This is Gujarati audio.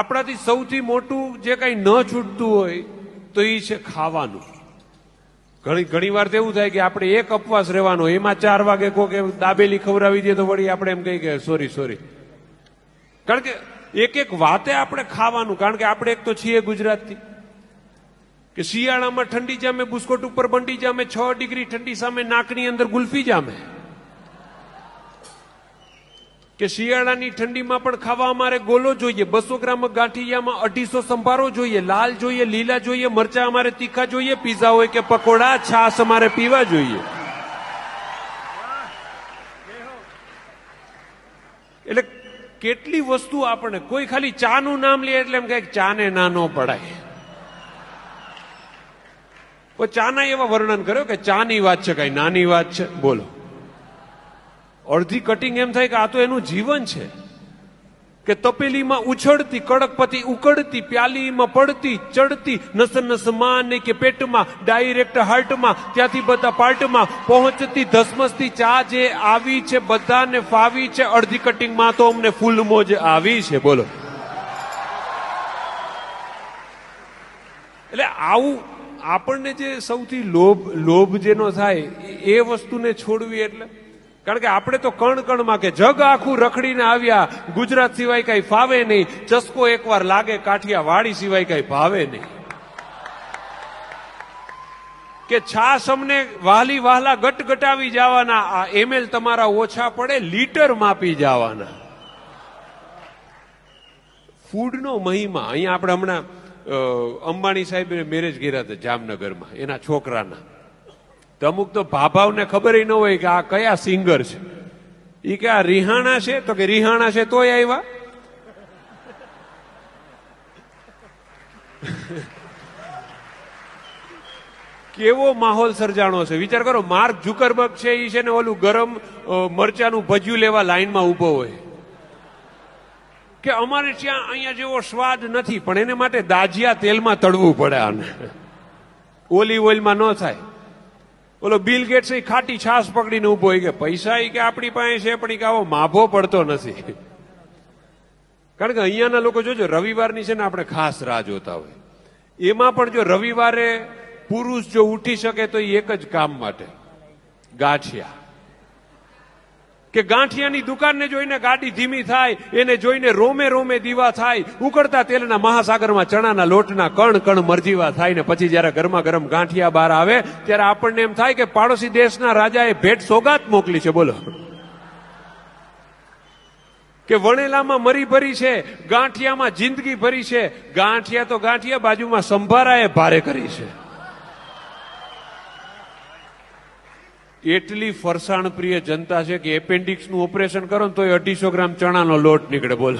આપણાથી સૌથી મોટું જે કંઈ ન છૂટતું હોય તો એ છે ખાવાનું. ઘણી ઘણી વાર તો એવું થાય કે આપણે એક અપવાસ રહેવાનો એમાં ચાર વાગે એવું દાબેલી ખવડાવી દે તો વળી આપણે એમ કહી કે સોરી સોરી કારણ કે એક એક વાતે આપણે ખાવાનું, કારણ કે આપણે એક તો છીએ ગુજરાતથી. કે શિયાળામાં ઠંડી જામે, બુસ્કોટ ઉપર બંડી જામે, છ ડિગ્રી ઠંડી સામે, નાકની અંદર ગુલ્ફી જામે. કે શિયાળાની ઠંડીમાં પણ ખાવા અમારે ગોલો જોઈએ, બસો ગ્રામ ગાંઠિયામાં અઢીસો સંભારો જોઈએ, લાલ જોઈએ, લીલા જોઈએ, મરચા અમારે તીખા જોઈએ, પીઝા હોય કે પકોડા છાસ અમારે પીવા જોઈએ. એટલે કેટલી વસ્તુ આપણને કોઈ ખાલી ચાનું નામ લે એટલે એમ કહે ચા ચાને ના નો પડાય. ચાના એવા વર્ણન કર્યો કે ચાની વાત છે, કઈ નાની વાત છે? બોલો. અડધી કટિંગ એમ થાય કે આ તો એનું જીવન છે. કે તપેલીમાં ઉછળતી, કડકપતિ ઉકળતી, પ્યાલીમાં પડતી, ચડતી, નસ નસમાં ને કે પેટમાં ડાયરેક્ટ હાર્ટમાં ત્યાંથી બધા પાર્ટમાં પહોંચતી, ધસમસતી ચા જે આવી છે, બધાને ફાવી છે, અડધી કટિંગમાં તો અમને ફૂલ મોજ આવી છે. બોલો. એટલે આવું આપણને જે સૌથી લોભ લોભ જેનો થાય, એ વસ્તુને છોડવી એટલે? કારણ કે આપણે તો કણ કણમાં કે જગ આખું રખડીને આવ્યા, ગુજરાત સિવાય કઈ ફાવે નહીં, ચસ્કો એકવાર લાગે, કાઠિયા વાડી સિવાય કઈ ભાવે નહીં. કે છાસ અમને વાલી વાહલા ગટગટાવી જવાના, આ એમએલ તમારા ઓછા પડે, લીટર માપી જવાના. ફૂડનો મહિમા, અહીંયા આપણે હમણાં અંબાણી સાહેબે મેરેજ કર્યા હતા જામનગરમાં, એના છોકરાના. તો અમુક તો ભાભાવને ખબર ન હોય કે આ કયા સિંગર છે. એ કે આ રિહાણા છે, તો કે રિહાણા છે તોય આવ્યા કેવો માહોલ સર્જાણો છે. વિચાર કરો, માર્ક ઝુકરબર્ગ છે એ છે ને ઓલું ગરમ મરચાનું ભજ્યું લેવા લાઈનમાં ઊભો હોય. કે અમારે ત્યાં અહીંયા જેવો સ્વાદ નથી, પણ એને માટે દાજિયા તેલમાં તળવું પડે આને. ઓલિવ ઓઇલમાં ન થાય. ઓલો બિલ ગેટ્સ એ ખાટી છાસ પકડીને ઊભો કે પૈસા એ કે આપણી પાસે છે, પણ એ કે આવો માભો પડતો નથી. કારણ કે અહીંયાના લોકો જોજો, રવિવારની છે ને આપણે ખાસ રાહ જોતા હોય. એમાં પણ જો રવિવારે પુરુષ જો ઉઠી શકે તો એ એક જ કામ માટે. ગાંઠિયા. કે ગાંઠિયાની દુકાનને જોઈને ગાડી ધીમી થાય, એને જોઈને રોમે રોમે દીવા થાય, ઉકળતા તેલના મહાસાગરમાં ચણાના લોટના કણ કણ મરજીવા થાય ને પછી જ્યારે ગરમા ગરમ ગાંઠિયા બહાર આવે, ત્યારે આપણને એમ થાય કે પાડોશી દેશના રાજાએ ભેટ સોગાત મોકલી છે, બોલો. કે વણેલામાં મરી ભરી છે, ગાંઠિયામાં જિંદગી ભરી છે, ગાંઠિયા તો ગાંઠિયા બાજુમાં સંભારાએ ભારે કરી છે. એટલી ફરસાણ પ્રિય જનતા છે કે એપેન્ડિક્સનું ઓપરેશન કરો ને તો અઢીસો ગ્રામ ચણાનો લોટ નીકળે, બોલો.